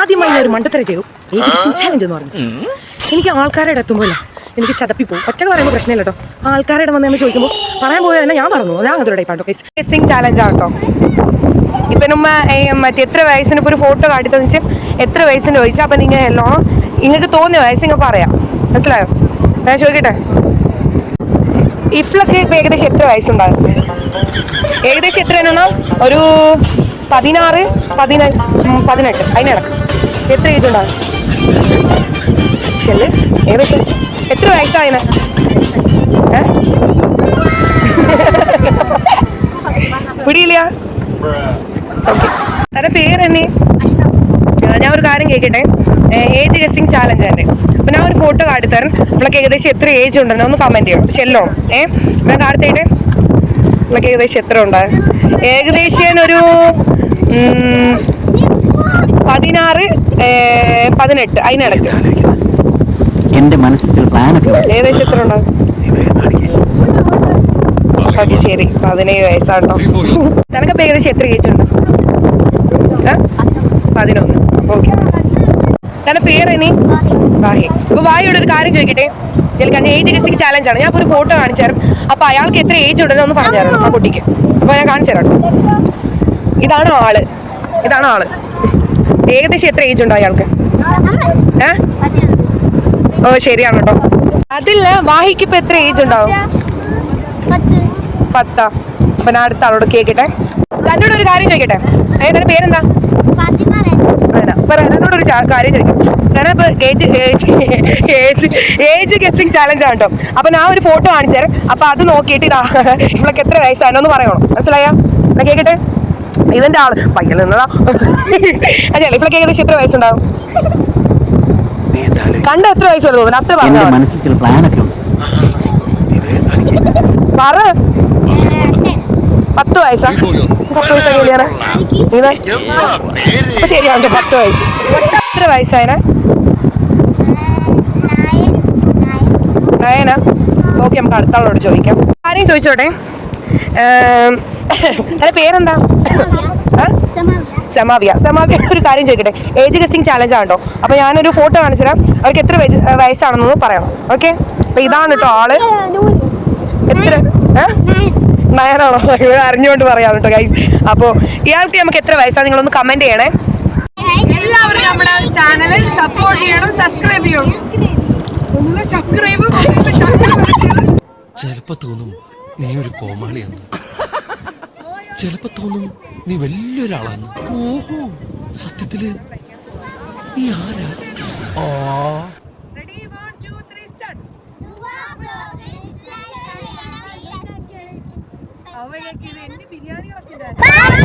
ആദ്യമായി ഞാൻ ഒരു മണ്ടത്തര ചെയ്തു. ചാലഞ്ച് എന്ന് പറഞ്ഞു. എനിക്ക് ആൾക്കാരുടെ എത്തുമ്പോൾ എനിക്ക് ചതപ്പി പോകും. ഒറ്റയ്ക്ക് പറയുമ്പോൾ പ്രശ്നമില്ല കേട്ടോ. ആൾക്കാരുടെ വന്ന് നമ്മൾ ചോദിക്കുമ്പോൾ പറയാൻ പോയത് തന്നെ ഞാൻ പറഞ്ഞു ഞാൻ അതോടെ പാട്ടോ ഗെസ്സിങ് ചാലഞ്ച് ആട്ടോ ഇപ്പം നമ്മ മറ്റേ എത്ര വയസ്സിന് ഇപ്പോൾ ഒരു ഫോട്ടോ കാട്ടിത്തെന്ന് വെച്ചാൽ എത്ര വയസ്സിന് ചോദിച്ചാൽ അപ്പം നിങ്ങൾ എല്ലാം നിങ്ങൾക്ക് തോന്നിയ വയസ്സ് നിങ്ങൾ പറയാം. മനസ്സിലായോ? ഞാൻ ചോദിക്കട്ടെ? ഇഫ്ലൊക്കെ ഇപ്പം ഏകദേശം എത്ര വയസ്സുണ്ടാകും? ഏകദേശം എത്ര എന്നാ ഒരു പതിനാറ് പതിന പതിനെട്ട്. അതിനിടക്ക് എത്ര ഏജ് ഉണ്ടാകും ശരി. ഏകദേശം എത്ര വയസ്സായ പിടിയില്ല? തന്റെ പേര് തന്നെ ഞാൻ ഒരു കാര്യം കേൾക്കട്ടെ ഏജ് ഗസ്സിങ് ചാലഞ്ച് തന്നെ അപ്പൊ ഞാൻ ഒരു ഫോട്ടോ കാട്ടിത്തരാൻ അവൾക്ക് ഏകദേശം എത്ര ഏജ് ഉണ്ടെന്ന് ഒന്ന് കമന്റ് ചെയ്യണം ഷെല്ലോ ഏ? ഞാൻ കാട്ടിത്തേ അവൾക്ക് ഏകദേശം എത്ര ഉണ്ട് ഏകദേശം ഒരു പതിനാറ് പതിനെട്ട് അതിനിടക്ക് എന്റെ മനസ്സിൽ പ്ലാനൊക്കെ ഏകദേശം എത്ര ഉണ്ടാകും ഓക്കെ ശരി പതിനേഴ് വയസ്സാണോ തനക്ക് ഏകദേശം എത്ര ഏജ് ഉണ്ട്? പതിനൊന്ന്. ഓക്കെ തന്റെ പേര് ഇനി? വാഹി. അപ്പൊ വാഹിയോട് ഒരു കാര്യം ചോദിക്കട്ടെ? എനിക്ക് ഏജ് ഗസ്റ്റിക്ക് ചാലഞ്ച് ആണ്. ഞാൻ ഒരു ഫോട്ടോ കാണിച്ചു തരാം അപ്പൊ അയാൾക്ക് എത്ര ഏജ് ഉണ്ടെന്ന് ഒന്ന് പറഞ്ഞു തരണം ആ കുട്ടിക്ക്. അപ്പൊ ഞാൻ കാണിച്ചു തരാം. ഇതാണ് ആൾ? ഇതാണ് ആൾ? ഏകദേശം എത്ര ഏജ് ഉണ്ടോ അയാൾക്ക് ഏ? ഓ ശരിയാണ് കേട്ടോ അതില്ല വാഹിക്ക് ഇപ്പൊ എത്ര ഏജ് ഉണ്ടാവും? പത്താ. അപ്പൊ ഞാൻ അടുത്ത ആളോട് കേക്കട്ടെ. തന്നോട് ഒരു കാര്യം ചോദിക്കട്ടെ? ഏതാ പേരെന്താ? എന്നോട് ഒരു കാര്യം ചോദിക്കും. ഞാൻ ഇപ്പൊ age age age guessing challenge ആണ് അപ്പൊ ഞാൻ ഒരു ഫോട്ടോ കാണിച്ചു തരാം. അപ്പൊ അത് നോക്കിയിട്ട് ഇതാ ഇവളൊക്കെ എത്ര വയസ്സാണെന്ന് പറയണം. മനസ്സിലായോ? എന്നാ കേക്കട്ടെ? ഇവന്റെ ആൾ പയ്യൽ നിന്നതാ അതെ ഇവൾക്ക് ഏകദേശം എത്ര വയസ്സുണ്ടാവും? കണ്ട എത്ര വയസ്സുള്ള തോന്നുന്നു അത്ര എന്റെ മനസ്സിൽ ചില പ്ലാനൊക്കെ ഉണ്ട്. പറ. പത്ത് വയസ്സാ? പത്ത് വയസ്സാ ഇല്ലേ ഇത് അപ്പൊ ശരിയാണ് പത്ത് വയസ്സ്. എത്ര വയസ്സായന? നയന? ഓക്കെ നമുക്ക് അടുത്താളോട് ചോദിക്കാം. ആരെയും ചോദിച്ചോട്ടെ? തന്റെ പേരെന്താ? സമാവിയ. സമാവിയ. ഒരു കാര്യം ചോദിക്കട്ടെ. ഏജ് ഗസ്റ്റിംഗ് ചാലഞ്ച് ആണോ അപ്പൊ ഞാനൊരു ഫോട്ടോ കാണിച്ചുതരാം. അവർക്ക് എത്ര വയസ്സ് വയസ്സാണെന്നൊന്ന് പറയണം. ഓക്കെ അപ്പൊ ഇതാണ് കേട്ടോ ആൾ. എത്ര? നയനാണോ? ഇവിടെ അറിഞ്ഞുകൊണ്ട് പറയാം കേട്ടോ ഗൈസ് അപ്പോൾ ഇയാൾക്ക് നമുക്ക് എത്ര വയസ്സാണ് നിങ്ങളൊന്ന് കമന്റ് ചെയ്യണേ. എല്ലാവരും നമ്മുടെ ചാനൽ സപ്പോർട്ട് ചെയ്യണം സബ്സ്ക്രൈബ് ചെയ്യണം. ചിലപ്പോ തോന്നും നീ ഒരു കോമാളിയാണ്. ചിലപ്പോ തോന്നും നീ വലിയൊരാളാണ്. ഓഹോ. സത്യത്തിൽ നീ ആരാ? ആ. എന്റെ. Bye.